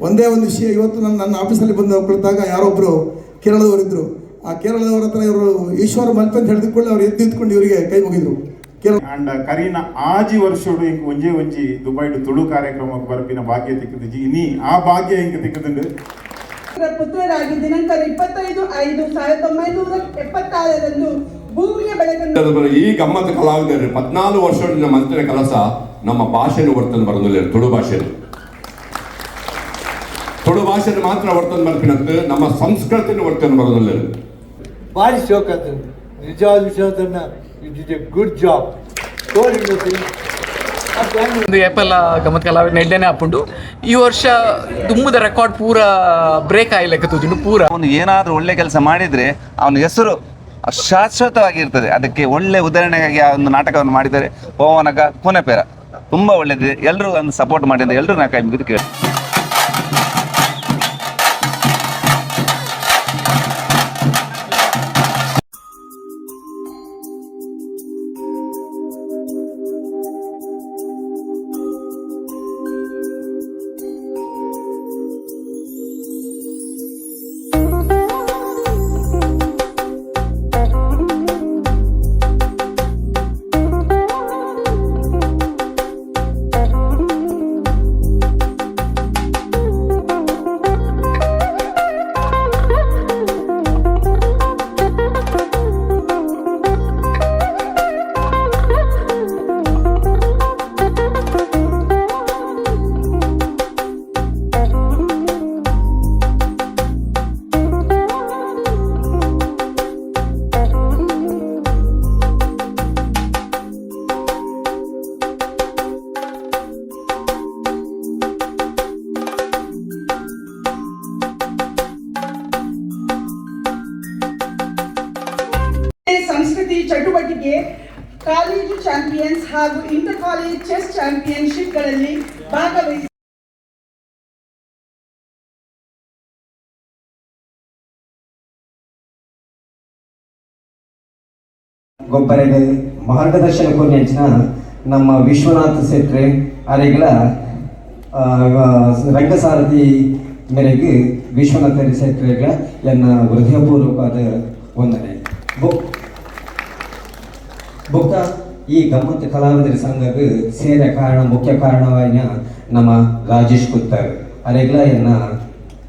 ಒಂದೇ ಒಂದು ವಿಷಯ. ಇವತ್ತು ನನ್ನ ನನ್ನ ಆಫೀಸಲ್ಲಿ ಬಂದು ಕುಳಿತಾಗ ಯಾರೊಬ್ಬರು ಕೇರಳದವರಿದ್ದರು ಆ ಕೇರಳದವರ ಹತ್ರ ಇವರು ಈಶ್ವರ ಮಲ್ಪೆ ಅಂತ ಹೇಳಿದ್ಕೊಳ್ಳಿ ಅವ್ರು ಎದ್ದು ನಿಂತ್ಕೊಂಡು ಇವರಿಗೆ ಕೈ ಮುಗಿದ್ರು. ಕೇರಳ ಅಂಡ್ ಕರೀನ ಆಜಿ ವರ್ಷೋಡು ಇಂಕ್ ಒಂಜೇ ಒಂಜಿ ದುಬೈಡು ತುಳು ಕಾರ್ಯಕ್ರಮಕ್ಕೆ ಬರಪಿನ ಭಾಗ್ಯ ತಿಕ್ಕದಿಜಿ ನೀ ಆ ಭಾಗ್ಯ ಹಿಂಗೆ ತಿಕ್ಕದುಂಡು ಪುತ್ರರಾಗಿ ದಿನಾಂಕ ಇಪ್ಪತ್ತೈದು ಐದು ಸಾವಿರದ ಒಂಬೈನೂರ ಎಪ್ಪತ್ತಾರರಂದು ಭೂಮಿಯ ಬೆಳಕನ್ನು ಈ ಗಮ್ಮತ್ತು ಕಲಾವಿದರು ಪದ್ನಾಲ್ಕು ವರ್ಷದ ಮಂತ್ರಿನ ಕೆಲಸ ನಮ್ಮ ಭಾಷೆಯನ್ನು ಬರ್ತಾನೆ ಬರೋದಿಲ್ಲ ತುಳು ಭಾಷೆನು ತುಳು ಭಾಷೆಯನ್ನು ಮಾತ್ರ ವರ್ತನೆ ಬರ್ಪಿನಂತ ನಮ್ಮ ಸಂಸ್ಕೃತಿನ ವರ್ತನೆ ಬರೋದಲ್ಲ ಭಾರಿ ಶೋಕ ನಿಜವಾದ ವಿಷಯದನ್ನ it is a good job ಒಂದು ಏಪಲ್ಲ ಗಮತ್ ಕಲಾವಿದ ನೆಡ್ಡೆನೆ ಹಾಕೊಂಡು ಈ ವರ್ಷ ದುಮ್ಮದ ರೆಕಾರ್ಡ್ ಪೂರ ಬ್ರೇಕ್ ಆಯ್ಲೆಕ್ಕ ತೂಜುಂಡು ಪೂರ. ಅವನು ಏನಾದರೂ ಒಳ್ಳೆ ಕೆಲಸ ಮಾಡಿದರೆ ಅವನ ಹೆಸರು ಶಾಶ್ವತವಾಗಿರ್ತದೆ ಅದಕ್ಕೆ ಒಳ್ಳೆ ಉದಾಹರಣೆಗಾಗಿ ಆ ಒಂದು ನಾಟಕವನ್ನು ಮಾಡಿದ್ದಾರೆ. ಪವನಗ ಕೊನೆಪೇರ ತುಂಬ ಒಳ್ಳೆದಿದೆ. ಎಲ್ಲರೂ ಒಂದು ಸಪೋರ್ಟ್ ಮಾಡಿ ಅಂತ ಎಲ್ಲರೂ ನಾ ಕೈ ಮುಗಿದು ಕೇಳಿ ಸಂಸ್ಕೃತಿ ಚಟುವಟಿಕೆ ಕಾಲೇಜು ಚಾಂಪಿಯನ್ಸ್ ಹಾಗೂ ಇಂಟರ್ ಕಾಲೇಜ್ ಚೆಸ್ ಚಾಂಪಿಯನ್ಶಿಪ್ಗಳಲ್ಲಿ ಭಾಗವಹಿಸಿ ಗೊಬ್ಬರಿಗೆ ಮಾರ್ಗದರ್ಶನ ಕೊನೆಂಚಿನ ನಮ್ಮ ವಿಶ್ವನಾಥ್ ಸೆಟ್ರೆ ಅರೆಗಳ ರಂಗಸಾರಥಿ ಮೇರೆಗೆ ವಿಶ್ವನಾಥ ಸೆಟ್ರೆಗಳ ಎನ್ನ ಹೃದಯಪೂರ್ವಕವಾದ ವಂದನೆ. ಬೊಕ್ಕ ಈ ಗಮ್ಮತ್ ಕಲಾವಿದರ ಸಂಘಕ್ಕೆ ಸೇರ ಕಾರಣ, ಮುಖ್ಯ ಕಾರಣವಾಯಿನ ನಮ್ಮ ರಾಜೇಶ್ ಕುತ್ತರ್. ಅರೆಗ್ಲ ಎನ್ನ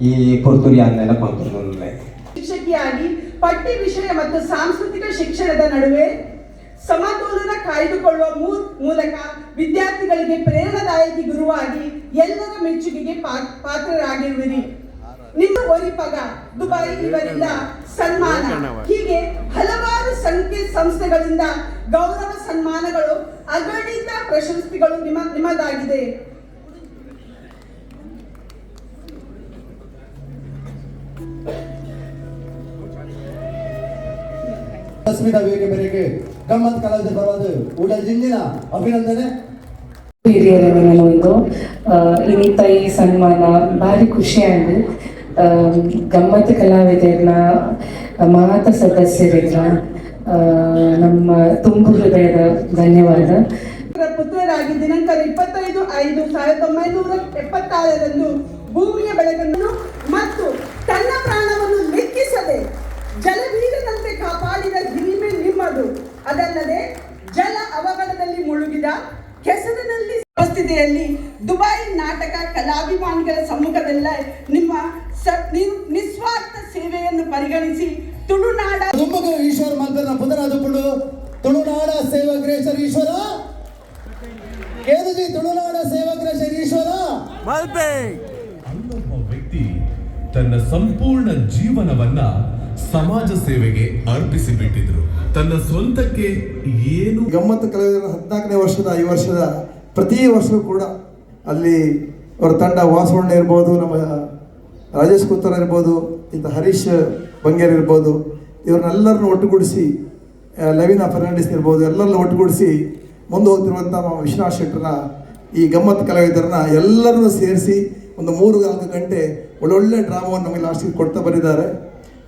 ಈ ಪುರ್ತುರಿ ಕೊಂತುಂದೆ ಶಿಕ್ಷಕಿಯಾಗಿ ಪಠ್ಯ ವಿಷಯ ಮತ್ತು ಸಾಂಸ್ಕೃತಿಕ ಶಿಕ್ಷಣದ ನಡುವೆ ಸಮತೋಲನ ಕಾಯ್ದುಕೊಳ್ಳುವ ಮೂಲಕ ವಿದ್ಯಾರ್ಥಿಗಳಿಗೆ ಪ್ರೇರಣಾದಾಯಕಿ ಗುರುವಾಗಿ ಎಲ್ಲರ ಮೆಚ್ಚುಗೆಗೆ ಪಾತ್ರರಾಗಿರುವಿರಿ. ನಿಮ್ಮ ಒರಿಪಗ ದುಬೈ ಇವರಿಂದ ಸನ್ಮಾನ. ಹೀಗೆ ಹಲವಾರು ಸಂಖ್ಯೆ ಸಂಸ್ಥೆಗಳಿಂದ ಗೌರವ ಸನ್ಮಾನಗಳು ಅಗಣಿತ ಪ್ರಶಸ್ತಿಗಳು ನಿಮ್ಮ ನಿಮ್ಮದಾಗಿದೆ ಸ್ಮಿತಾ ವೇದಿಕೆ ಮೇರೆಗೆ ಗಮ್ಮತ್ ಕಲಾವಿದ ಬರೋದು ಊಟ ಜಿಂಜಿನ ಅಭಿನಂದನೆ. ಹಿರಿಯರನ್ನು ಒಂದು ಇನ್ನಿತ ಈ ಸನ್ಮಾನ ಭಾರಿ ಖುಷಿ ಆಯ್ತು ಗಮ್ಮತ್ ಕಲಾವಿದರನ್ನ ಮಾತ ಸದಸ್ಯರಿಗ ಆ, ನಮ್ಮ ತುಂಬು ಹೃದಯದ ಧನ್ಯವಾದ. ಪುತ್ರರಾಗಿ ದಿನಾಂಕ ಇಪ್ಪತ್ತೈದು ಐದು ಸಾವಿರದ ಒಂಬೈನೂರ ಎಪ್ಪತ್ತಾರರಂದು ಭೂಮಿಯ ಬೆಳಕನ್ನು ಮತ್ತು ತನ್ನ ಪ್ರಾಣವನ್ನು ಲೆಕ್ಕಿಸದೆ ಜಲಬೀರದಂತೆ ಕಾಪಾಡಿದ ಹಿರಿಮೆ ನಿಮ್ಮದು. ಅದಲ್ಲದೆ ಜಲ ಅವಘಡದಲ್ಲಿ ಮುಳುಗಿದ ಕೆಸರಿನಲ್ಲಿ ಉಪಸ್ಥಿತಿಯಲ್ಲಿ ದುಬೈ ನಾಟಕ ಕಲಾಭಿಮಾನಿಗಳ ಸಮ್ಮುಖದಲ್ಲ ನಿಮ್ಮ ಸ- ನಿ- ನಿಸ್ವಾರ್ಥ ಸೇವೆಯನ್ನು ಪರಿಗಣಿಸಿ ತುಳುನಾಡ ಈಶ್ವರ ಮಂತ್ರನ ಪುನರಾದುಕೊಂಡು ತುಳುನಾಡ ಸೇವಗ್ರೇಶ್ವರ ಈಶ್ವರ ಕೇದುಜಿ ತುಳುನಾಡ ಸೇವಗ್ರೇಶ್ವರ ಈಶ್ವರ ಅಲ್ಲೊಬ್ಬ ವ್ಯಕ್ತಿ ತನ್ನ ಸಂಪೂರ್ಣ ಜೀವನವನ್ನ ಸಮಾಜ ಸೇವೆಗೆ ಅರ್ಪಿಸಿಬಿಟ್ಟಿದ್ರು. ತನ್ನ ಸ್ವಂತಕ್ಕೆ ಏನು ಗಮ್ಮತ್ತು ಕಲಾವಿದರ ಹದಿನಾಲ್ಕನೇ ವರ್ಷದ ಈ ವರ್ಷದ ಪ್ರತಿ ವರ್ಷವೂ ಕೂಡ ಅಲ್ಲಿ ಅವರ ತಂಡ ವಾಸವಣ್ಣ ಇರ್ಬೋದು, ನಮ್ಮ ರಾಜೇಶ್ ಕುತ್ತರ್ ಇರ್ಬೋದು, ಇಂಥ ಹರೀಶ್ ಬಂಗೇರ್ ಇರ್ಬೋದು, ಇವ್ರನ್ನೆಲ್ಲರನ್ನು ಒಟ್ಟುಗೂಡಿಸಿ ಲವಿನ ಫರ್ನಾಂಡಿಸ್ ಇರ್ಬೋದು, ಎಲ್ಲರನ್ನ ಒಟ್ಟುಗೂಡಿಸಿ ಮುಂದೆ ಹೋಗ್ತಿರುವಂಥ ನಮ್ಮ ವಿಶ್ವನಾಥ್ ಶೆಟ್ಟರನ್ನ ಈ ಗಮ್ಮತ್ ಕಲಾವಿದರನ್ನ ಎಲ್ಲರನ್ನೂ ಸೇರಿಸಿ ಒಂದು ಮೂರು ನಾಲ್ಕು ಗಂಟೆ ಒಳ್ಳೊಳ್ಳೆ ಡ್ರಾಮಾವನ್ನು ನಮಗೆ ಲಾಸ್ಟಿಗೆ ಕೊಡ್ತಾ ಬಂದಿದ್ದಾರೆ.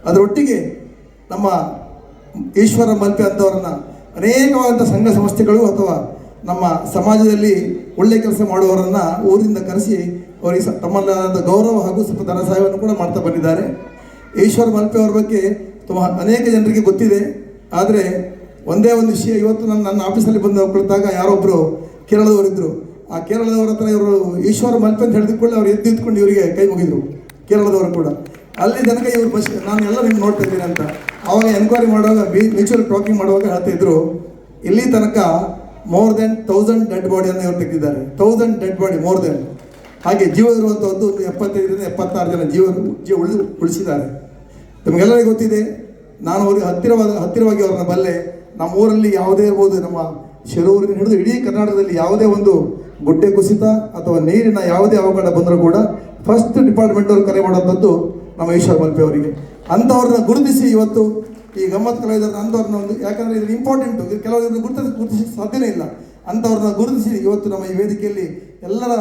ಅದರೊಟ್ಟಿಗೆ ನಮ್ಮ ಈಶ್ವರ ಮಲ್ಪೆ ಅಂಥವ್ರನ್ನ ಅನೇಕವಾದಂಥ ಸಂಘ ಸಂಸ್ಥೆಗಳು ಅಥವಾ ನಮ್ಮ ಸಮಾಜದಲ್ಲಿ ಒಳ್ಳೆ ಕೆಲಸ ಮಾಡುವವರನ್ನ ಊರಿಂದ ಕರೆಸಿ ಅವರಿಗೆ ತಮ್ಮದಾದ ಗೌರವ ಹಾಗೂ ಸ್ವಲ್ಪ ಧನ ಸಹಾಯವನ್ನು ಕೂಡ ಮಾಡ್ತಾ ಬಂದಿದ್ದಾರೆ. ಈಶ್ವರ್ ಮಲ್ಪೆ ಅವರ ಬಗ್ಗೆ ತುಂಬ ಅನೇಕ ಜನರಿಗೆ ಗೊತ್ತಿದೆ. ಆದರೆ ಒಂದೇ ಒಂದು ವಿಷಯ, ಇವತ್ತು ನನ್ನ ನನ್ನ ಆಫೀಸಲ್ಲಿ ಬಂದು ಕುಳಿತಾಗ ಯಾರೊಬ್ಬರು ಕೇರಳದವರಿದ್ದರು ಆ ಕೇರಳದವರ ಹತ್ರ ಇವರು ಈಶ್ವರ ಮಲ್ಪೆ ಅಂತ ಹೇಳಿದ ಕೂಡಲೇ ಅವ್ರು ಎದ್ದು ಇದ್ಕೊಂಡು ಇವರಿಗೆ ಕೈ ಮುಗಿದ್ರು, ಕೇರಳದವರು ಕೂಡ. ಅಲ್ಲಿ ತನಕ ಇವರು ಬಸ್ ನಾನು ಎಲ್ಲ ನಿಮ್ಗೆ ನೋಡ್ತಾ ಇದ್ದೀನಿ ಅಂತ. ಅವಾಗ ಎನ್ಕ್ವೈರಿ ಮಾಡುವಾಗ ಮ್ಯೂಚುವಲ್ ಟಾಕಿಂಗ್ ಮಾಡುವಾಗ ಹೇಳ್ತಾ ಇದ್ರು, ಇಲ್ಲಿ ತನಕ ಮೋರ್ ದೆನ್ ತೌಸಂಡ್ ಡೆಡ್ ಬಾಡಿಯನ್ನು ಇವರು ತೆಗೆದಿದ್ದಾರೆ. Thousand dead body more than ಹಾಗೆ ಜೀವ ಇರುವಂಥದ್ದು ಒಂದು ಎಪ್ಪತ್ತೈದರಿಂದ ಎಪ್ಪತ್ತಾರು ಜನ ಜೀವ ಜೀವ ಉಳಿದು ಉಳಿಸಿದ್ದಾರೆ. ನಿಮಗೆಲ್ಲರಿಗೂ ಗೊತ್ತಿದೆ, ನಾನು ಅವ್ರಿಗೆ ಹತ್ತಿರವಾದ ಹತ್ತಿರವಾಗಿ ಅವ್ರನ್ನ ಬಲ್ಲೆ ನಮ್ಮ ಊರಲ್ಲಿ ಯಾವುದೇ ಇರ್ಬೋದು, ನಮ್ಮ ಶಿರೂರಿನ ಹಿಡಿದು ಇಡೀ ಕರ್ನಾಟಕದಲ್ಲಿ ಯಾವುದೇ ಒಂದು ಗುಡ್ಡೆ ಕುಸಿತ ಅಥವಾ ನೀರಿನ ಯಾವುದೇ ಅವಘಡ ಬಂದರೂ ಕೂಡ ಫಸ್ಟ್ ಡಿಪಾರ್ಟ್ಮೆಂಟ್ ಅವರು ಕರೆ ಮಾಡುವಂಥದ್ದು ನಮ್ಮ ಈಶ್ವರ್ ಮಲ್ಪೆ ಅವರಿಗೆ. ಅಂಥವ್ರನ್ನ ಗುರುತಿಸಿ ಇವತ್ತು ಈ ಗಮ್ಮತ್ ಕಲಾವಿದರು ಅಂಥವ್ರನ್ನ ಒಂದು ಯಾಕಂದರೆ ಇದು ಇಂಪಾರ್ಟೆಂಟು ಕೆಲವರನ್ನು ಗುರುತಿಸಿ ಗುರುತಿಸಲಿಕ್ಕೆ ಸಾಧ್ಯನೇ ಇಲ್ಲ. ಅಂಥವ್ರನ್ನ ಗುರುತಿಸಿ ಇವತ್ತು ನಮ್ಮ ಈ ವೇದಿಕೆಯಲ್ಲಿ ಎಲ್ಲರ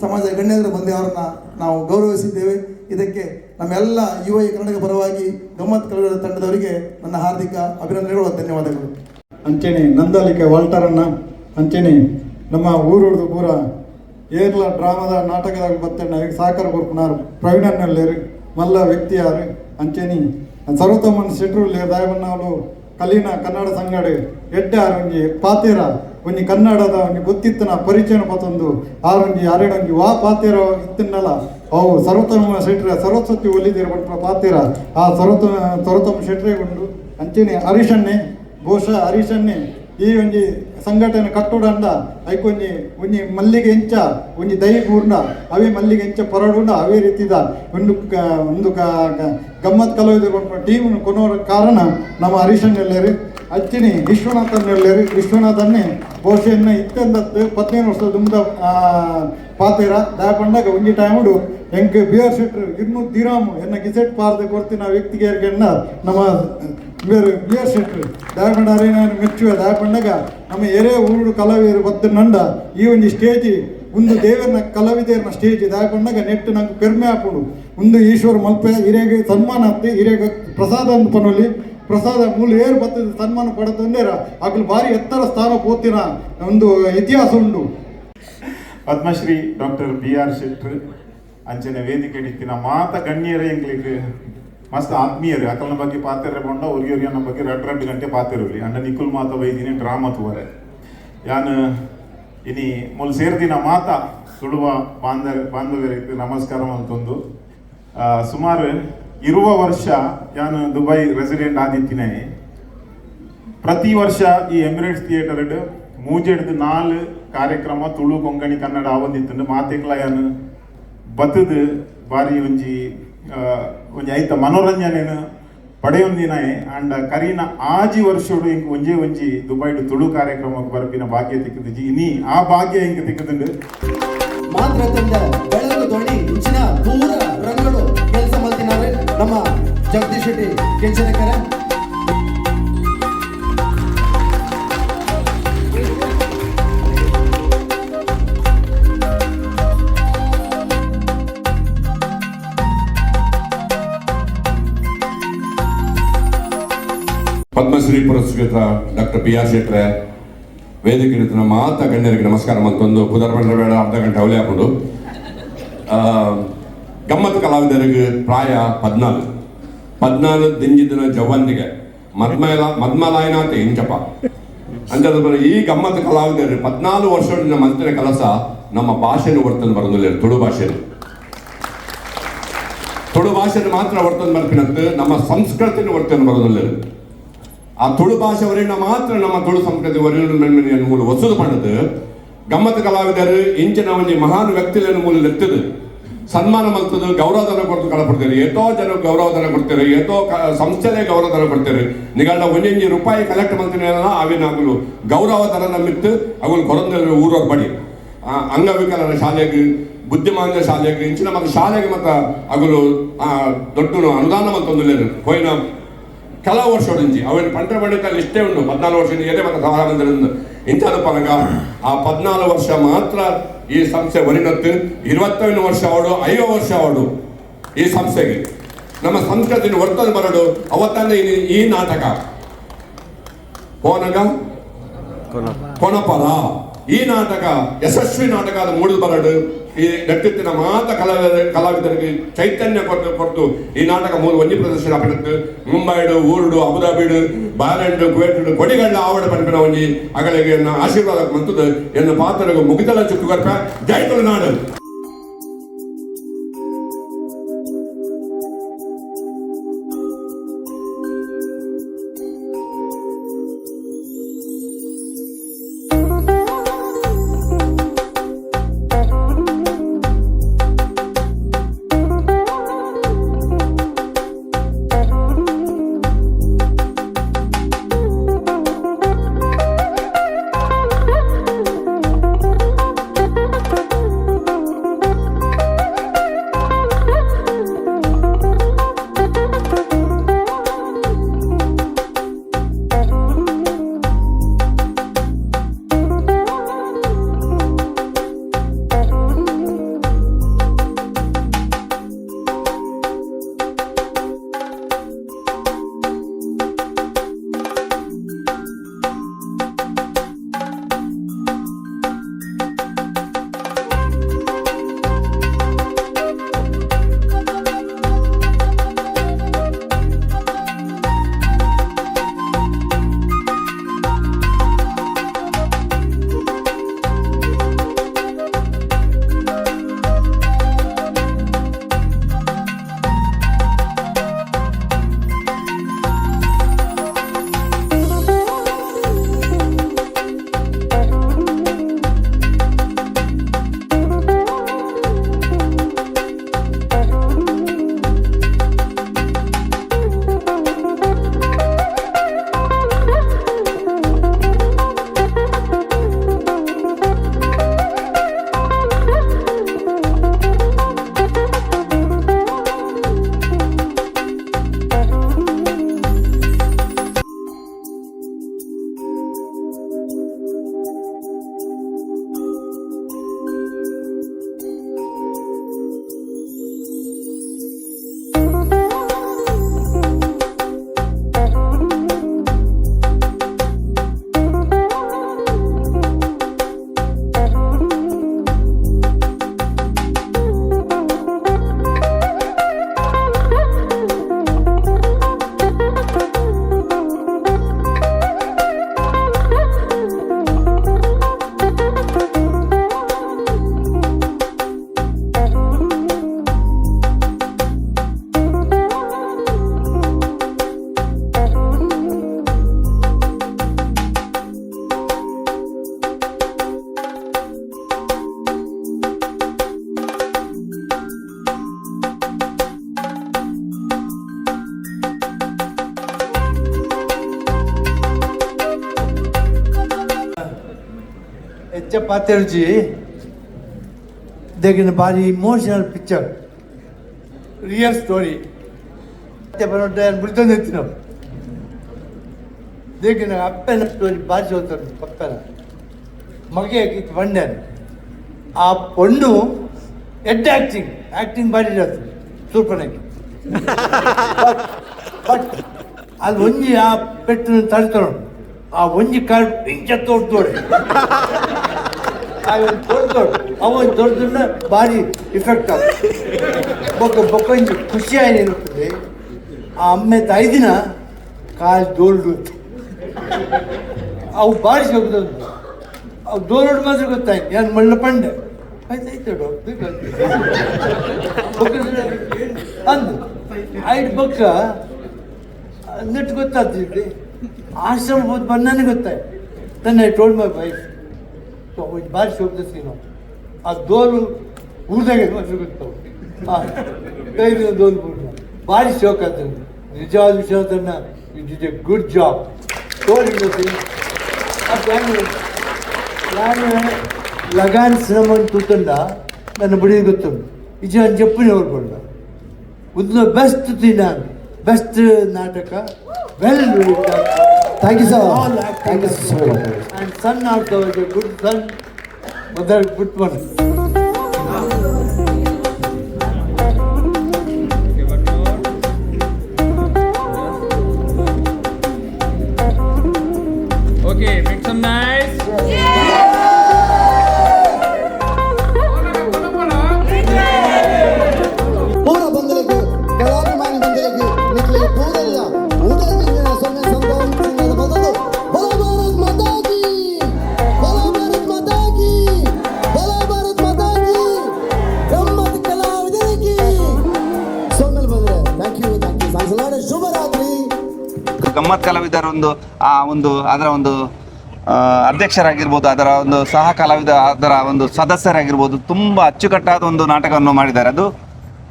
ಸಮಾಜ ಗಣ್ಯರು ಬಂದು ಅವರನ್ನ ನಾವು ಗೌರವಿಸಿದ್ದೇವೆ. ಇದಕ್ಕೆ ನಮ್ಮೆಲ್ಲ ಯುವ ಕರ್ನಾಟಕ ಪರವಾಗಿ ಗಮ್ಮತ್ ಕಲಾವಿದರ ತಂಡದವರಿಗೆ ನನ್ನ ಹಾರ್ದಿಕ ಅಭಿನಂದನೆಗಳು ಧನ್ಯವಾದಗಳು. ಅಂಚೆನೆ ನಂದಲಿಕೆ ವಾಲ್ಟರನ್ನ, ಅಂಚೆನೆ ನಮ್ಮ ಊರುಡ್ದು ಪೂರ ಏರ್ಲ ಡ್ರಾಮದ ನಾಟಕದಾಗ ಬತ್ತಣ್ಣ ಸಹಕಾರ ಕೊರ್ಪುನಾರು. ಪ್ರವೀಣನ್ನಲ್ಲೇರು ಮಲ್ಲ ವ್ಯಕ್ತಿಯಾರು, ಅಂಚೆನಿ ಸರ್ವತೋಮನ್ ಶೆಟ್ರು ದಾಯಬನ್ನವಲು ಕಲೀನ ಕನ್ನಡ ಸಂಗಡೆ ಎಡ್ಡೆ ಆರೊಂಜಿ ಪಾತೇರ ಒಂಜಿ ಕನ್ನಡದ ಒಂಜಿ ಗೊತ್ತಿತ್ತನ ಪರಿಚಯ ಪತೊಂದು ಆರೊಂಜಿ ಅರೆಡೊಂಜಿ ವಾ ಪಾತೇರ ಇತ್ತಿನ್ನಲ್ಲ ಅವು ಸರ್ವತೋಮ ಶೆಟ್ರ ಸರಸ್ವತಿ ಒಲಿದಿರ ಬಟ್ಟ ಪಾತೇರ ಆ ಸರ್ವತ ಸರ್ವತೋಮ ಶೆಟ್ರೆ ಉಂಡು ಅಂಚೆನೆ ಹರೀಶನ್ನೇ ಬಹುಶಃ ಹರೀಶನ್ನೇ ಈ ಒಂಜಿ ಸಂಘಟನೆ ಕಟ್ಟುಡಂಡ ಐಕೊಂಜಿ ಒಂಜಿ ಮಲ್ಲಿಗೆ ಎಂಚ ಒಂಜಿ ದೈ ಪೂರ್ಣ ಅವೇ ಮಲ್ಲಿಗೆ ಎಂಚ ಪೊರಡುಂಡ ಅವೇ ರೀತಿದ ಒಂದು ಒಂದು ಗಮ್ಮತ್ ಕಲಾವಿದರು ಟೀಮ್ ಕೊನೋ ಕಾರಣ ನಮ್ಮ ಹರೀಶನ್ನೆಲ್ಲರು ಅಚ್ಚಿನಿ ವಿಶ್ವನಾಥನ್ನೆಲ್ಲರು ವಿಶ್ವನಾಥನ್ನೇ ಬಹುಶಃ ಇತ್ತಂದ ಹದಿನೈದು ವರ್ಷದ ದುಂಬದ ಪಾತೀರ ದಯ ಪಂಡಾಗ ಒಂಜಿ ಟೈಮುಡು ಎಂಕ್ ಬಿಯರ್ ಶೆಟ್ರು ಇನ್ನು ದಿರಾಮು ಎನ್ನ ಗಿಸೆಟ್ ಪಾರ್ದೆ ಕೊಡ್ತಿನ ವ್ಯಕ್ತಿಗೆ ಎರ್ಗೆಂಡ ನಮ್ಮ ಬೇರೆ ಬಿಯರ್ ಶೆಟ್ರು ದಯಪಂಡಾರೆ ನಾನು ಮೆಚ್ಚುವೆ ದಯಪಂಡಾಗ ನಮ್ಮ ಎರೆ ಊರು ಕಲಾವಿದರು ಬತ್ತ ನಂಡ ಈ ಒಂದು ಸ್ಟೇಜ್ ಒಂದು ದೇವರನ ಕಲಾವಿದರನ್ನ ಸ್ಟೇಜ್ ದಯಪಂಡಾಗ ನೆಟ್ಟು ನಂಗೆ ಪೆರ್ಮೆ ಹಾಕೊಂಡು ಒಂದು ಈಶ್ವರ ಮಲ್ಪೆ, ಹಿರೇಗೆ ಸನ್ಮಾನ ಆಗ್ತಿ ಹಿರೇಗ ಪ್ರಸಾದ ಅಂತ ಪನೋಲಿ ಪ್ರಸಾದ ಮೂಲ ಏರು ಬತ್ತದ ಸನ್ಮಾನ ಪಡೆದಂದೇರ ಆಗಲು ಭಾರಿ ಎತ್ತರ ಸ್ಥಾನ ಪೋತಿನ ಒಂದು ಇತಿಹಾಸ ಉಂಟು. ಪದ್ಮಶ್ರೀ ಡಾಕ್ಟರ್ ಬಿ ಆರ್ ಶೆಟ್ರ್, ಅಂಚನೆ ವೇದಿಕೆ ಇಟ್ಟಿನ ಮಾತ ಗಣ್ಯರೇ ಎಂಗ್ಲಿಗೆ. ಮಸ್ತ್ ಆತ್ಮೀಯರು ಅಕಲ್ನ ಬಗ್ಗೆ ಪಾತೆರೆ ಬಂಡ ಅವ್ರಿಗೆ ಅವ್ರಿಗೆ ನಮ್ಮ ಬಗ್ಗೆ ರಡ್ ರಡ್ ಗಂಟೆ ಪಾತೆರಲಿ ಅಂಡ ನಿಖುಲ್ ಮಾತ ವೈದಿನಿ ಡ್ರಾಮಾ ತುವರೆ. ಯಾನು, ಇನಿ ಮೊಲ್ ಸೇರ್ದಿನ ಮಾತ ಸುಡುವ ಬಾಂಧ, ಬಾಂಧವ್ಯರಿಗೆ ನಮಸ್ಕಾರ ಅಂತಂದು ಸುಮಾರು ಇರುವ ವರ್ಷ ಯಾನ್ ದುಬೈ ರೆಸಿಡೆಂಟ್ ಆದಿತ್ತಿನ ಪ್ರತಿ ವರ್ಷ ಈ ಎಮಿರೇಟ್ಸ್ ಥಿಯೇಟರ್ ಮೂಜೆಡ್ದು ನಾಲ್ ಕಾರ್ಯಕ್ರಮ ತುಳು ಕೊಂಕಣಿ ಕನ್ನಡ ಆವಂದಿತ್ತುಂಡು ಮಾತೆಕ್ಲ ಯಾನ್ ಬತ್ತದ ಬಾರಿ ಒಂಜಿ ಒಂಜಿ ಐತ ಮನೋರಂಜನೆನ ಪಡೆಯೊಂದಿನಾಯೆ ಅಂಡ್ ಕರೀನ ಆಜಿ ವರ್ಷೋಡು ಇಂಕ್ ಒಂಜೇ ಒಂಜಿ ದುಬೈಡು ತುಳು ಕಾರ್ಯಕ್ರಮಕ್ಕೆ ಬರಪಿನ ಭಾಗ್ಯ ತಿಕ್ಕದಿಜಿ ಇನಿ ಆ ಭಾಗ್ಯ ಇಂಕ್ ತಿಕ್ಕದುಂಡು. ಮಾತ್ರ ತಂಡ ಬೆಳಗು ದೋಣಿ ಇಂಚಿನ ಪೂರ ರಂಗಳು ಕೆಲಸ ಮಾಡ್ತಿದ್ದಾರೆ ನಮ್ಮ ಜಗದೀಶ್ ಶೆಟ್ಟಿ, ಕೆಂಚನಕರ. ಪದ್ಮಶ್ರೀ ಪುರಸ್ಕೃತ ಡಾಕ್ಟರ್ ಪಿ ಆರ್ ಶೆಟ್ರೆ, ವೇದಿಕೆ ಇರುತ್ತಿನ ಮಾತ ಗಣ್ಯರಿಗೆ ನಮಸ್ಕಾರ ಮತ್ತೊಂದು ಪುದರ್ ಬಂದ್ರೆ ಬೇಡ ಅರ್ಧ ಗಂಟೆ ಅವಳಿ ಹಾಕೊಂಡು. ಗಮ್ಮತ್ ಕಲಾವಿದರಿಗೆ ಪ್ರಾಯ ಪದ್ನಾಲ್ಕು. ಪದ್ನಾಲ್ಕು ದಿಂಜಿದಿನ ಜವನ್ನಿಗೆ. ಮದ್ಮೇಲ, ಮದ್ಮಲಾಯನಾಥ ಇಂಚಪ್ಪ. ಅಂದ್ರೆ ಈ ಗಮ್ಮತ್ ಕಲಾವಿದರು ಪದ್ನಾಲ್ಕು ವರ್ಷದಿಂದ ಮಂತ್ರಿ ಕೆಲಸ ನಮ್ಮ ಭಾಷೆಯನ್ನು ವರ್ತನೆ ಬರೋದಿಲ್ಲ ತುಳು ಭಾಷೆ ತುಳು ಭಾಷೆಯನ್ನು ಮಾತ್ರ ವರ್ತನೆ ಬರ್ತೀನಂತ, ನಮ್ಮ ಸಂಸ್ಕೃತಿನ ವರ್ತನೆ ಬರೋದಿಲ್ಲ ಆ ತುಳು ಭಾಷೆ ವರಿಣ ಮಾತ್ರ ನಮ್ಮ ತುಳು ಸಂಸ್ಕೃತಿ ವರಿಣ ಮೂಲ ವಸೂದು ಪಣ್ಣದು ಗಮ್ಮತ್ ಕಲಾವಿದರು ಇಂಚಿನ ಒಂದು ಮಹಾನ್ ವ್ಯಕ್ತಿಗಳನ್ನು ಮೂಲ ಎತ್ತದು ಸನ್ಮಾನ ಮಲ್ತದು ಗೌರವಧನ ಕೊಡ್ತು ಕಳಪಡ್ತಾರೆ ಏತೋ ಜನ ಗೌರವಧನ ಕೊಡ್ತಾರೆ ಕ- ಸಂಸ್ಥೆಲೆ ಗೌರವಧನ ಕೊಡ್ತಾರೆ. ನಿಗಂಡ ಒಂಜೊಂಜಿ ರೂಪಾಯಿ ಕಲೆಕ್ಟ್ ಮಾಡ್ತೀನಿ ಅವಿನ ಅಗಲು ಗೌರವಧನ ಮಿತ್ತು ಅಗುಲು ಕೊರಂದ ಊರವ್ರ ಬಡಿ ಅಂಗವಿಕಲನ ಶಾಲೆಗೆ ಬುದ್ಧಿಮಾಂದ ಶಾಲೆಗೆ, ಇಂಚಿನ ಮತ್ತು ಶಾಲೆಗೆ ಮತ್ತು ಅಗಲು ದೊಡ್ಡ ಅನುದಾನ ಮತ್ತೊಂದು ಹೋಯ್ನ? ಕೆಲವು ವರ್ಷ ಹೊಡಿಂಚಿ ಅವನ ಪಂಟ್ರ ಬಣ್ಣಕಲ್ಲಿ ಇಷ್ಟೇ ಉಂಟು. ಪದ್ನಾಲ್ಕು ವರ್ಷ ಎದೆ ಮತ್ತು ಸಮಾರಂಭದಿಂದ ಇಂಥದ ಪನಗ ಆ ಪದ್ನಾಲ್ಕು ವರ್ಷ ಮಾತ್ರ ಈ ಸಂಸ್ಥೆ ಒಲಿನತ್ತು. ಇರುವತ್ತೈದು ವರ್ಷ ಅವಳು ಐದು ವರ್ಷ ಅವಳು ಈ ಸಂಸ್ಥೆಗೆ. ನಮ್ಮ ಸಂಸ್ಕೃತಿನ ವರ್ತನೆ ಬರಡು. ಅವತ್ತನ್ನ ಈ- ನಾಟಕ. ಹೋನಗ ಕೊನಪರ ಈ ನಾಟಕ ಯಶಸ್ವಿ ನಾಟಕ ಅದು ಮೂಡಿದು ಬರಡು. ಈ ನೃತ್ಯತ್ತಿನ ಮಾತ ಕಲಾವಿದ ಕಲಾವಿದರಿಗೆ ಚೈತನ್ಯ ಕೊಟ್ಟು ಕೊಟ್ಟು ಈ ನಾಟಕ ಮೂರು ಒಂಜಿ ಪ್ರದರ್ಶನ ಆಪಿನತ್ತು ಮುಂಬೈಡು, ಊರುಡು, ಅಬುದಾಬಿಡು, ಬಾಲೆಂಡು ಕುವೇಟು ಕೊಡಿಗಳ್ಳ ಆವಡ ಪಂಪಿನ ಒಂಜಿ ಅಗಳಿಗೆ ಆಶೀರ್ವಾದ ಮಂತದ ಎನ್ನು ಪಾತ್ರಗೂ ಮುಗಿದಲ ಚುಕ್ಕು ಕರ್ಪ ಜೈ Tulunadu emotional picture real story ಮತ್ತೆ ಬರೋಟ ಬಿಡ್ತಂದು ಎತ್ತಿ ನಾವು. ದೇಗಿನ ಅಪ್ಪನ ಸ್ಟೋರಿ ಭಾರಿ ಚೋತಾರೆ ಪಕ್ಕನ. ಮಗೆ ಪಂಡೆ ಆ ಪೊಣ್ಣು ಎಡ್ ಆಕ್ಟಿಂಗ್ ಭಾರಿ ಇರತ್ತೆ. ಸೂಪನಾಗಿ ಬಟ್ ಅಲ್ಲಿ ಒಂಜಿ ಆ ಪೆಟ್ಟು ತಡ್ತಾನು ಆ ಒಂಜಿ ಕಾಳು ಪಿಂಚ ತೋಡ್ತೋಡೆ ದೊಡ್ಡ ಅವ ದೊಡ್ಡ ಭಾರಿ ಇಫೆಕ್ಟ್ ಆಗ ಬೊಕ್ಕ ಬೊಕ್ಕ ಒಂಜಿ ಖುಷಿ ಇರುತ್ತದೆ ಆ ಅಮ್ಮೆ ಐದಿನ ಕಾಲು ದೋಲ್ಡು ಅವು ಭಾರಿ ಹೋಗ್ತದೆ ಅವು ದೋಲೋಡು ಮಾತ್ರ ಗೊತ್ತಾಯ್ತು. ನಾನು ಮಳ್ಳ ಪಂಡೆ. ಆಯ್ತಾಯ್ತು ಅಂದು, ಐದು ಬೊಕ್ಕ ನೆಟ್ಟು ಗೊತ್ತಾಗ್ತಿದ್ದೆ ಆಶ್ರಮ ಹೋದ್ ಬಂದಾನೆ ಗೊತ್ತಾಯ್ತು. ನನ್ನ I told my wife so ಭಾರಿ ಶೋಭದ ಸೀನು. ಆ ದೋಲು ಊರ್ದಾಗೆ ಬಿಡ್ತಾವೆ ಕೈಲಿನ ದೋಲು ಬಿಡ್ಲ ಭಾರಿ ಶೋಕ ಅಂತ ನಿಜವಾದ ವಿಶ್ವನಾಥನ್ನ it is a good job ತೋರಿದ ನಾನು ಲಗಾನ್ ಸಿನಿಮಾ ತೂತಂಡ ನನ್ನ ಬಡಿಗೆ ಗೊತ್ತುಂಟು. ಇದು ನಾನು ಜಪ್ಪಿನವ್ರು ಬಂದ. ಒಂದು ಬೆಸ್ಟ್ ತಿನ್ನ ಬೆಸ್ಟ್ ನಾಟಕ. well doing that. Thank you, sir. All Thank you so much. And son also is a good son, mother good one. Okay, make some nice. ಗಮ್ಮತ್ ಕಲಾವಿದರ ಒಂದು ಆ ಒಂದು ಅದರ ಒಂದು ಅಧ್ಯಕ್ಷರಾಗಿರ್ಬೋದು ಅದರ ಒಂದು ಸಹ ಕಲಾವಿದ ಅದರ ಒಂದು ಸದಸ್ಯರಾಗಿರ್ಬೋದು ತುಂಬಾ ಅಚ್ಚುಕಟ್ಟಾದ ಒಂದು ನಾಟಕವನ್ನು ಮಾಡಿದ್ದಾರೆ. ಅದು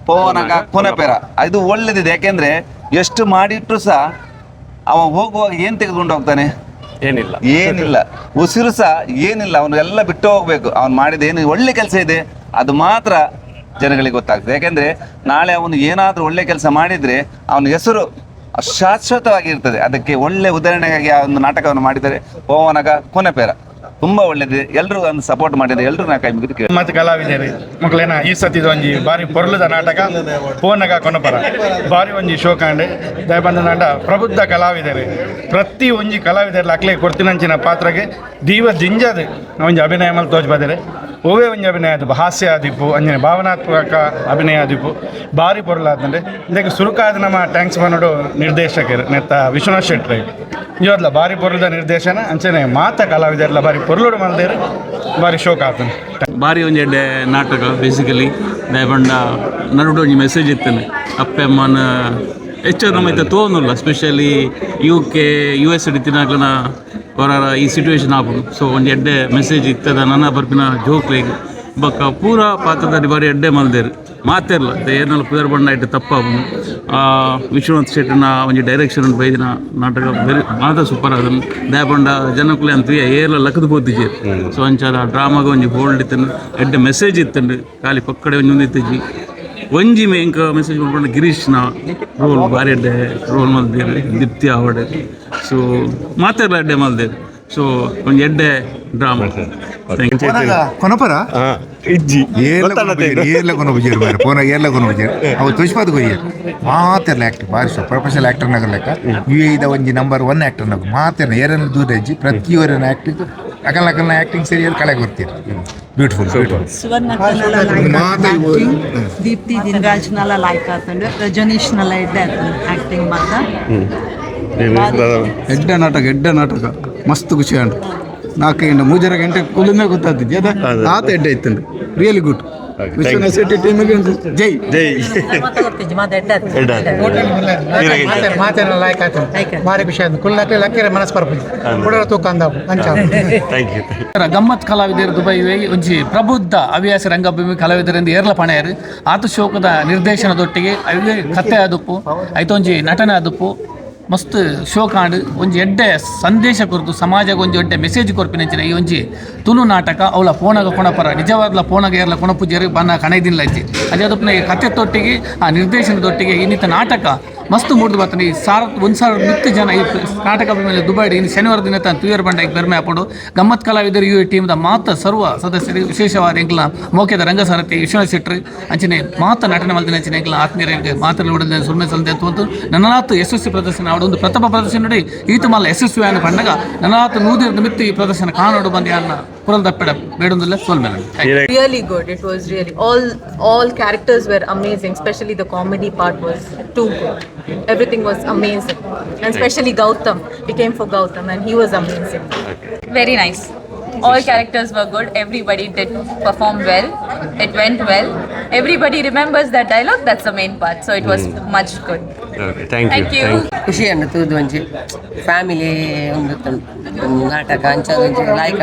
ಪೋವನಗ ಕೊನೆಪೇರ ಇದು ಒಳ್ಳೇದಿದೆ. ಯಾಕೆಂದ್ರೆ ಎಷ್ಟು ಮಾಡಿಟ್ರು ಸಹ ಅವ ಹೋಗುವಾಗ ಏನ್ ತೆಗೆದುಕೊಂಡು ಹೋಗ್ತಾನೆ? ಏನಿಲ್ಲ. ಏನಿಲ್ಲ. ಉಸಿರು ಸಹ ಏನಿಲ್ಲ. ಅವನು ಎಲ್ಲ ಬಿಟ್ಟು ಹೋಗ್ಬೇಕು. ಅವನು ಮಾಡಿದ ಏನು ಒಳ್ಳೆ ಕೆಲಸ ಇದೆ. ಅದು ಮಾತ್ರ ಜನಗಳಿಗೆ ಗೊತ್ತಾಗ್ತದೆ. ಯಾಕೆಂದ್ರೆ ನಾಳೆ ಅವನು ಏನಾದ್ರೂ ಒಳ್ಳೆ ಕೆಲಸ ಮಾಡಿದ್ರೆ ಅವನ ಹೆಸರು ಶಾಶ್ವತವಾಗಿರ್ತದೆ. ಅದಕ್ಕೆ ಒಳ್ಳೆ ಉದಾಹರಣೆಗಾಗಿ ಆ ಒಂದು ನಾಟಕವನ್ನು ಮಾಡಿದರೆ ಪೋವನಗ ಕೊನೆಪೇರ ತುಂಬಾ ಒಳ್ಳೇದು ಎಲ್ಲರೂ ಒಂದು ಸಪೋರ್ಟ್ ಮಾಡಿದ್ರೆ ಎಲ್ಲರೂ ನಾ ಕೈ ಮುಗಿದು ಕೇಳಿ ಮತ್ತು ಕಲಾವಿದರು, ಮಕ್ಕಳೇನ, ಈ ಸತಿ ಒಂಜಿ ಬಾರಿ ಪೊರ್ಲದ ನಾಟಕ ಪೋನಗ ಕೊನಪರ ಬಾರಿ ಒಂಜಿ ಶೋ ಕಾಂಡೆ ಬಂದ ನಾಟ ಪ್ರಬುದ್ಧ ಕಲಾವಿದರು. ಪ್ರತಿ ಒಂಜಿ ಕಲಾವಿದರಲ್ಲಿ ಅಕ್ಲೆ ಕೊಡ್ತಿನಂಚಿನ ಪಾತ್ರಗೆ ದೀವ ಜಿಂಜದು ಒಂಜಿ ಅಭಿನಯ ಮೇಲೆ ತೋಜ್ಬದರೆ ಓವೇ ಒಂಜಿ ಅಭಿನಯ ಆದಿಪ್ಪು ಹಾಸ್ಯ ಆದಿಪ್ಪು ಅಂಜನೆ ಭಾವನಾತ್ಮಕ ಅಭಿನಯ ಆದಿಪ್ಪು ಬಾರಿ ಪೊರ್ಲಾದಂಡೆ ಇದಕ್ಕೆ ಸುರುಕಾದ ನಮ್ಮ ಟ್ಯಾಂಕ್ಸ್ ಮನೋಡು ನಿರ್ದೇಶಕರು ನೆತ್ತ ವಿಶ್ವನಾಥ್ ಶೆಟ್ಟಿ ಇವತ್ತಲ್ಲ ಭಾರಿ ಪೊರಲದ ನಿರ್ದೇಶನ, ಅಂಚನೆ ಮಾತ ಕಲಾವಿದರೆಲ್ಲ ಬಾರಿ ಪೊರ್ಲುಡು ಮಲ್ದೇರು ಬಾರಿ ಶೋಕ ಆಗ್ತಾನೆ ಒಂಜಿ ಎಡ್ಡೆ ನಾಟಕ ಬೇಸಿಕಲಿ ದಯಪಂಡ ನಡುಡು ಒಂಜಿ ಮೆಸೇಜ್ ಇತ್ತನೆ. ಅಪ್ಪೆ, ಅಮ್ಮನ ಹೆಚ್ಚು ನಮ್ಮೈತೆ ತೋನುಲ್ಲ specially U K U S D ಹೊರ ಈ ಸಿಟುವೇಶನ್ ಆಪುಂಡು ಸೊ ಒಂದು ಎಡ್ಡೆ ಮೆಸೇಜ್ ಇತ್ತದ ನನ್ನ ಬರ್ಪಿನ ಜೋಕ್ಲೆಗ್. ಬೊಕ್ಕ ಪೂರ ಪಾತ್ರದಲ್ಲಿ ಬಾರಿ ಎಡ್ಡೆ ಮಲ್ದೇರು. ಮಾತಿರ್ಲ ಏನಲ್ಲ ಪುದರ್ ಬಣ್ಣ ಇಟ್ಟು ತಪ್ಪಾಪುಂಡು ವಿಶ್ವನಾಥ್ ಶೆಟ್ಟಿನ ಒಂಜಿ ಡೈರೆಕ್ಷನ್ ಬೈದಿನ ನಾಟಕ. ಬೆರಿ ಮಾತ ಸೂಪರ್ ಅದನ್ನು ದಯಪಂಡ ಜನಕ್ಕುಲೆ ಅಂತ ಏರ್ಲ ಲಕ್ಕದ ಪೋತಿಜಿ. ಸೊ ಅಂಚಾದ ಡ್ರಾಮಾಗ ಒಂಜಿ ಹೋಲ್ಡ್ ಇತ್ತಂಡು. ಎಡ್ಡೆ ಮೆಸೇಜ್ ಇತ್ತಂಡು. ಖಾಲಿ ಪಕ್ಕಡೆ ಒಂಜಿ ಒಂದು ಇತ್ತಿಜಿ ಒಂಜಿ ಮೇಂಕ ಮೆಸೇಜ್ ಮಾಡ್ಕೊಂಡು ಗಿರೀಶ್ನ ರೋಲ್ ಬಾರಿ ಎಡ್ಡೆ ರೋಲ್ ಮಲ್ದೇರು ದೀಪ್ತಿ ಆವಡೆ ಸೊ ಮಾತೆರ್ಲ ಎಡ್ಡೆ ಮಲ್ದೇರು ಸೊ ಒಂದು ಎಡ್ಡೆ ಡ್ರಾಮಾ ಕೊನಪರ? ಇಜ್ಜಿ. ಏರ್ಲ ಕೊನ ಬುಜೇರು ಬಾರಿ ಪೋನ ಏರ್ಲ ಕೊನ ಬುಜೇರು ಅವು ತುಷ್ಪಾದ ಕೊಯ್ಯರು ಮಾತೆರ್ಲ ಆಕ್ಟರ್ ಬಾರಿ ಸೊ ಪ್ರೊಫೆಷನಲ್ ಆಕ್ಟರ್ ನಗರ ಲೆಕ್ಕ ಯು ಎದ ಒಂಜಿ ನಂಬರ್ ಒನ್ ಆಕ್ಟರ್ ನಗು ಮಾತೆರ್ನ ಏರನ್ನ ದೂರ ಇಜ್ಜಿ. ಪ್ರತಿಯೊರನ್ನ ಆಕ್ಟಿಂಗ್ ಅಕಲ್ ಅಕಲ್ನ ಆಕ್ಟಿಂಗ್ ಸರಿಯಾದ ಕಳೆಗೆ ಬರ್ತೀರಿ. ಬ್ಯೂಟಿಫುಲ್ ಮಾತೆ ದೀಪ್ತಿ ದಿನರಾಜ್ನೆಲ್ಲ ಲೈಕ್ ಆತಂಡು. ರಜನೀಶ್ನೆಲ್ಲ ಎಡ್ಡೆ ಆತಂಡು ಆ್ಯಕ್ಟಿಂಗ್ ಮಾತ ಎಡ್ಡ ನಾಟಕ ಎಡ್ಡ ನಾಟಕ. ಮಸ್ತ್ ಖುಷಿ ಅಂಡು ನಾಲ್ಕೈದು ಮೂಜರ ಗಂಟೆ ಕುಲುಮೆ ಗೊತ್ತಾಗ್ತಿದ್ಯಾ? ಆತ ಎಡ್ಡೆ ಇತ್ತಂಡು ರಿಯಲಿ ಗುಡ್ ಟೀಮಿಗೆ ಜೈ ಜೈ ಮಾತ ಎಡ್ಡೆ ಮಾತೇನ ಲಾಯ್ಕ್ ಆಯ್ತು. ಭಾರಿ ಖುಷಿ ಆಯ್ತು ಕುಲ್ಲ ಲಕ್ಕಿರ ಮನಸ್ಸು ಬರ್ಬೋದು ಕುಡಲ ತೂಕ ಅಂಚ. ಗಮ್ಮತ್ ಕಲಾವಿದರು ದುಬೈ ಒಂಜಿ ಪ್ರಬುದ್ಧ ಹವ್ಯಾಸ ರಂಗಭೂಮಿ ಕಲಾವಿದರಿಂದ ಏರ್ಲ ಪಣೆಯರು. ಆತ ಶೋಕದ ನಿರ್ದೇಶನದೊಟ್ಟಿಗೆ ಅವೇ ಕತೆ ಆದುಪ್ಪು ಐತೊಂಜಿ ನಟನೆ ಆದುಪ್ಪು ಮಸ್ತ್ ಶೋ ಕಾಂಡ್ ಒಂಜಿ ಎಡ್ಡೆ ಸಂದೇಶ ಕೊರ್ದು ಸಮಾಜಕ್ಕೆ ಒಂಜಿ ಎಡ್ಡೆ ಮೆಸೇಜ್ ಕೊರ್ಪಿನಂಚಿನ ಈ ಒಂಜಿ ತುಳು ನಾಟಕ. ಅವಳ ಪೋಣಗ ಕೊಣಪರ ನಿಜವಾದ್ಲ ಪೋಣಗ ಏರ್ಲ ಕೊಣಪುಜರು ಬನ್ನ ಕಣೈದಿನ ಲಜ್ಜಿ ಅದೇ ಅದಪ್ಪನ ಕತೆ ತೊಟ್ಟಿಗೆ, ಆ ನಿರ್ದೇಶನದೊಟ್ಟಿಗೆ ಇನ್ನಿತ ನಾಟಕ. ಮಸ್ತ್ ಮೂಡ್ದು ಬರ್ತಾನೆ ಈ ಸಾವಿರ ಒಂದು ಸಾವಿರದ ಮಿತ್ತು ಜನ ಈ ನಾಟಕ ಮೇಲೆ ದುಬೈ ಇನ್ನು ಶನಿವಾರ ದಿನ ತಾನು ತುಯರ್ ಬಂಡಾಗಿ ಬೆರ್ಮೆ ಹಾಕೊಂಡು ಗಮ್ಮತ್ ಕಲಾವಿದರು ಈ ಟೀಮ್ದ ಮಾತ ಸರ್ವ ಸದಸ್ಯರು ವಿಶೇಷವಾದ ಎಂಕ್ಲ ಮೌಕ್ಯದ ರಂಗಸಾರಥಿ ವಿಶ್ವನಾಥ್ ಶೆಟ್ಟಿ ಅಂಚನೆ ಮಾತ ನಟನೆ ಮಲ್ದಿನ ಅಂಚನೆ ಎಂಗ್ಲ ಆತ್ಮೀಯರಿಗೆ ಮಾತಲ್ಲಿ ಉಳಿದ ಸುಮ್ಮನೆ ಸಲ್ದೆ ಅಂತ ಯಶಸ್ವಿ ಪ್ರದರ್ಶನ ಅವಡೊಂದು ಪ್ರಥಮ ಪ್ರದರ್ಶನ ನೋಡಿ ಈತ ಮಲ್ಲ ಯಶಸ್ವಿ ಅನ್ನು ಕಂಡಾಗ ನನ್ನನಾತು ನೂದಿರ ನಿಮಿತ್ತ ಈ ಪ್ರದರ್ಶನ ಕಾಣೋಡು ಬಂದು ಅನ್ನ. Really good. It was really all all characters were amazing. Especially the comedy part was too good. Everything was amazing, and especially Gautam. We came for Gautam, and he was amazing. Very nice. All characters were good. Everybody did perform well. It went well. Everybody remembers that dialogue. That's the main part. So it was much good. Thank you. ಖುಷಿ ಅನ್ನು ತೂದು ಒಂಜಿ family ಒಂದು ನಾಟಕ ಅಂಚ ಒಂಜಿ ಲಾಯ್ಕ್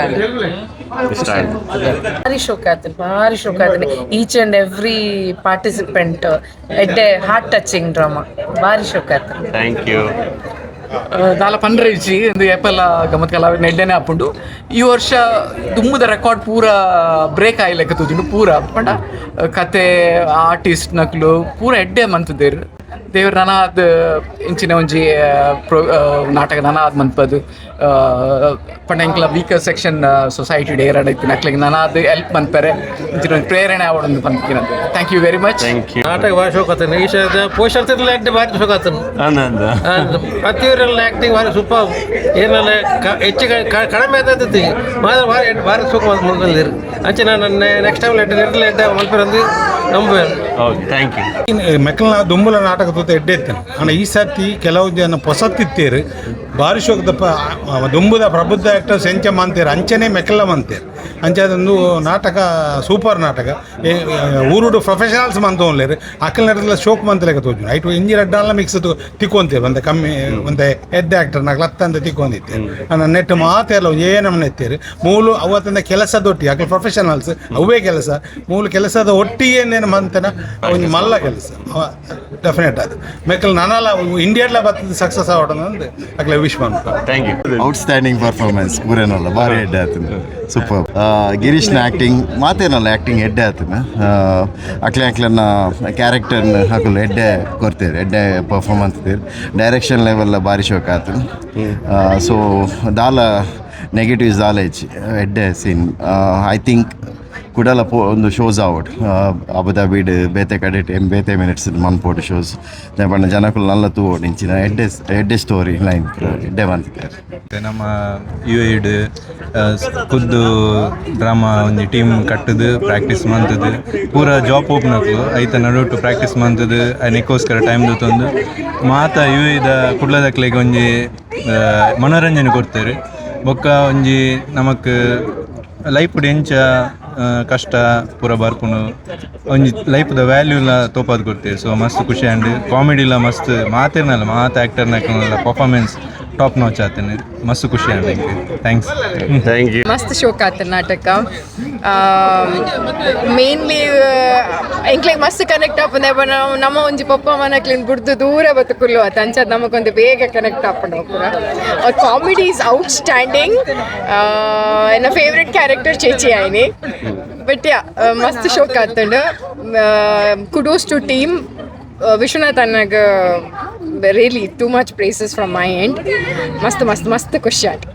ಭಾರಿ ಶೋಕ ಆತನು ಭಾರಿ ಶೋಕ ಆತನು ಈಚ್ ಅಂಡ್ ಎವ್ರಿ ಪಾರ್ಟಿಸಿಪೆಂಟ್ ಎಡ್ಡೆ ಹಾರ್ಟ್ ಟಚಿಂಗ್ ಡ್ರಾಮಾ ಭಾರಿ ಶೋಕ ಆತನು ಥ್ಯಾಂಕ್ ಯು ದಾಲ ಪಂಡ್ರೆ ಇಚ್ಚಿ ಒಂದು ಏಪಲ್ಲ ಗಮತ್ ಕಲಾವಿದ ನೆಡ್ಡೆನೆ ಹಾಪುಂಡು ಈ ವರ್ಷ ದುಮ್ಮದ ರೆಕಾರ್ಡ್ ಪೂರ ಬ್ರೇಕ್ ಆಯ್ಲೆಕ್ಕ ತೂಜಿಂಡು, ಪೂರ. ಪಂಡ ಕತೆ ಆರ್ಟಿಸ್ಟ್ ನಕ್ಲು ಪೂರ ಎಡ್ಡೆ ಮಂತದೇರು. ದೇವ್ರ ನನಾದ್ ಇಂಚಿನ ಒಂಜಿ ಪ್ರೊ ನಾಟಕ ನನಾದ್ ಮಂತ್ಪದು ಪಂಡ ಇಂಕ್ಲ ವೀಕರ್ ಸೆಕ್ಷನ್ ಸೊಸೈಟಿ ಡೇ ಡೇರಡ್ ಇತ್ತು ನಕ್ಲಿಗೆ ನನಾದ್ ಹೆಲ್ಪ್ ಮಂತ್ಪರೆ ಇಂಚಿನ ಒಂದು ಪ್ರೇರಣೆ ಆವಡೊಂದು ಪಂಪಿನದು thank you very much thank you ನಾಟಕ ಭಾರಿ ಶೋಕತನ ಈ ಸದ ಪೋಷರ್ತಿರಲ್ಲ ತಿರ್ಲ ಆಕ್ಟ್ ಭಾರಿ ಶೋಕತನ ಪ್ರತಿಯೊಬ್ಬರೆಲ್ಲ ಆಕ್ಟಿಂಗ್ ಭಾರಿ ಸೂಪರ್ ಏನೆಲ್ಲ ಹೆಚ್ಚು ಕಡಿಮೆ ಆದದ್ದು ಮಾತ್ರ ಭಾರಿ ಭಾರಿ ಸುಖ ಮುಂದಲ್ಲಿ ಅಂಚೆ ನಾನು ನೆಕ್ಸ್ಟ್ ಟೈಮ್ ಲೆಟ್ ಲೆಟ್ ಲೆಟ್ ಮಲ್ಪರಂದು ಓಕೆ ಥ್ಯಾಂಕ್ ಯು ಮೆಕ್ಕಲ್ನ ದುಂಬುಲ ನಾಟಕ ತೂತ ಎಡ್ಡೆ ಇತ್ತೇನೆ ಅಣ್ಣ ಈ ಸರ್ತಿ ಕೆಲವು ಜನ ಹೊಸತ್ತಿತ್ತೇರು ಬಾರಿ ಶೋಕದ ಪ ದುಂಬುದ ಪ್ರಬುದ್ಧ ಆಕ್ಟರ್ ಸಂಚ ಮಂತೇರು ಅಂಚನೆ ಮೆಕ್ಕಲ ಮಂತೇರು. ಅಂಚೆ ಅದೊಂದು ನಾಟಕ ಸೂಪರ್ ನಾಟಕ. ಊರುಡು ಪ್ರೊಫೆಷನಲ್ಸ್ ಮಂತ ಉಳ್ಳೇರು ಅಕ್ಕಲ್ ನೆರದಲ್ಲ ಶೋಕ್ ಮಂತಲೆಗೆ ತೋಜು ಐಟು ಇಂಜಿ ರೆಡ್ಡಲ್ಲ ಮಿಕ್ಸ್ ತಿಕ್ಕೊಂತೀವಿ ಒಂದೆ ಕಮ್ಮಿ ಒಂದೆ ಹೆಡ್ ಆಕ್ಟರ್ ಲತ್ತ ಅಂತ ತಿಕ್ಕೊಂಡಿತ್ತೆ ನನ್ನ ನೆಟ್ ಮಾತೆಲ್ಲ ಏನಮ್ಮನ ಎತ್ತೀರಿ. ಮೂಲು ಅವತ್ತಿಂದ ಕೆಲಸದೊಟ್ಟಿ ಅಕ್ಕಲ್ ಪ್ರೊಫೆಷನಲ್ಸ್ ಅವೇ ಕೆಲಸ. ಮೂಲು ಕೆಲಸದ ಒಟ್ಟಿಗೆ ಏನೇನು ಮಂತನ ಒಂದು ಮಲ್ಲ ಕೆಲಸ. ಡೆಫಿನೆಟ್ ಅದು ಮೆಕ್ಕಲ್ ನಾನಲ್ಲ ಇಂಡಿಯಾಡ್ಲ ಬರ್ತದೆ ಸಕ್ಸಸ್ ಆವಡನ ಅಂದ್ರೆ ವಿಶ್ ಮಾಡ್ತಾರೆ ಥ್ಯಾಂಕ್ ಯು ಔಟ್ಸ್ಟ್ಯಾಂಡಿಂಗ್ ಪರ್ಫಾರ್ಮೆನ್ಸ್ ಪೂರೇನಲ್ಲ ಭಾರಿ ಎಡ್ಡೆ ಆತನ. ಸೂಪರ್ ಗಿರೀಶ್ನ ಆ್ಯಕ್ಟಿಂಗ್ ಮಾತೇನಲ್ಲ ಆ್ಯಕ್ಟಿಂಗ್ ಎಡ್ಡೆ ಆತನ. ಅಕ್ಲೆ ಅಕ್ಲನ್ನ ಕ್ಯಾರೆಕ್ಟರ್ನ ಹಾಕಲು ಎಡ್ಡೆ ಕೊಡ್ತೀರಿ ಎಡ್ಡೆ ಪರ್ಫಾರ್ಮೆನ್ಸ್ ಡೈರೆಕ್ಷನ್ ಲೆವೆಲ್ಲ ಭಾರಿ ಶೋಕ ಆತನ. ಸೊ ದಾಲ ನೆಗೆಟಿವ್ ಇಸ್ ಹೆಚ್ಚಿ ಎಡ್ಡೆ ಸೀನ್ ಐ ಥಿಂಕ್ ಕುಡಲ ಪೋ ಒಂದು ಶೋಸ್ ಆವಡ್ ಅಬುದಾಬಿಡ್, ಬೇತೆ ಕಡೆಟ್ ಬೇತೆ ಮಿನಿಟ್ಸ್ ಮನ್ಪೋಡು ಶೋಸ್ ಪಂಡ ಜನಕ್ಕಲು ನಲ್ಲ ತೂ ಇಂಚಿನ ಎಡ್ಡೆ ಎಡ್ಡೆ ಸ್ಟೋರಿ ಲೈನ್ ಎಡ್ಡೆ ಮತ್ತೆ ನಮ್ಮ ಯು ಐಡ್ ಖುದ್ದು ಡ್ರಾಮಾ ಒಂದು ಟೀಮ್ ಕಟ್ಟದು ಪ್ರಾಕ್ಟೀಸ್ ಮಂತದ್ದು ಪೂರ ಜಾಬ್ ಓಪನಕ್ಲು ಐತ ನಡುಟ್ಟು ಪ್ರಾಕ್ಟೀಸ್ ಮಂತದ್ದು ಅದಕ್ಕೋಸ್ಕರ ಟೈಮ್ ತಂದು. ಮಾತ ಯು ಐದ ಕುಡ್ಲದಕ್ಲೆಗೆ ಒಂಜಿ ಮನೋರಂಜನೆ ಕೊಡ್ತಾರೆ ಬೊಕ್ಕ ಒಂಜಿ ನಮಕ್ ಲೈಫ್ ಎಂಚ ಕಷ್ಟ, ಪೂರ ಬರ್ಪುಣು. ಒಂಜಿ ಲೈಫ್ದ ವ್ಯಾಲ್ಯೂಲ ತೋಪಾದ್ ಕೊಡ್ತೇವೆ. ಸೊ ಮಸ್ತ್ ಖುಷಿ ಆಂಡ್ ಕಾಮಿಡಿಲ ಮಸ್ತ್, ಮಾತೇನಲ್ಲ, ಮಾತು ಆ್ಯಕ್ಟರ್ನ ಪರ್ಫಾರ್ಮೆನ್ಸ್ ಟಾಪ್ ನಾಚ್ ಆತೇನೆ. ಮಸ್ತ್ ಖುಷಿ ಆಗ್ಬೇಕು. ಥ್ಯಾಂಕ್ಸ್ ಥ್ಯಾಂಕ್ ಯು ಮಸ್ತ್ ಶೋಕ್ ಆತ ನಾಟಕ. ಮೇನ್ಲಿ ಎಂಕ್ಲೆಗ್ ಮಸ್ತ್ ಕನೆಕ್ಟ್ ಆಪುಂದೆ ನಾವು ನಮ್ಮ ಒಂಜಿ ಪಪ್ಪ ಮನಕ್ಲಿಂದ ಬಿಡ್ದು ದೂರ ಬತ್ತುಕುಲ್ಲು ಆತ. ಅಂಚದ್ ನಮಗೊಂದು ಬೇಗ ಕನೆಕ್ಟ್ ಆಪುಂಡು ಪೂರ ಕಾಮಿಡಿ ಇಸ್ ಔಟ್ ಸ್ಟ್ಯಾಂಡಿಂಗ್ ನನ್ನ ಫೇವ್ರೆಟ್ ಕ್ಯಾರೆಕ್ಟರ್ ಚೇಚಿ ಆಯ್ನಿ ಬಟ್ ಯಾ ಮಸ್ತ್ ಶೋಕ್ ಆತಂಡು. Kudos to team Vishwanath ಅನ್ನಗ really too much praises from my end ಮಸ್ತ್ ಮಸ್ತ್ ಮಸ್ತ್ ಖುಷಿ ಆಯ್ತು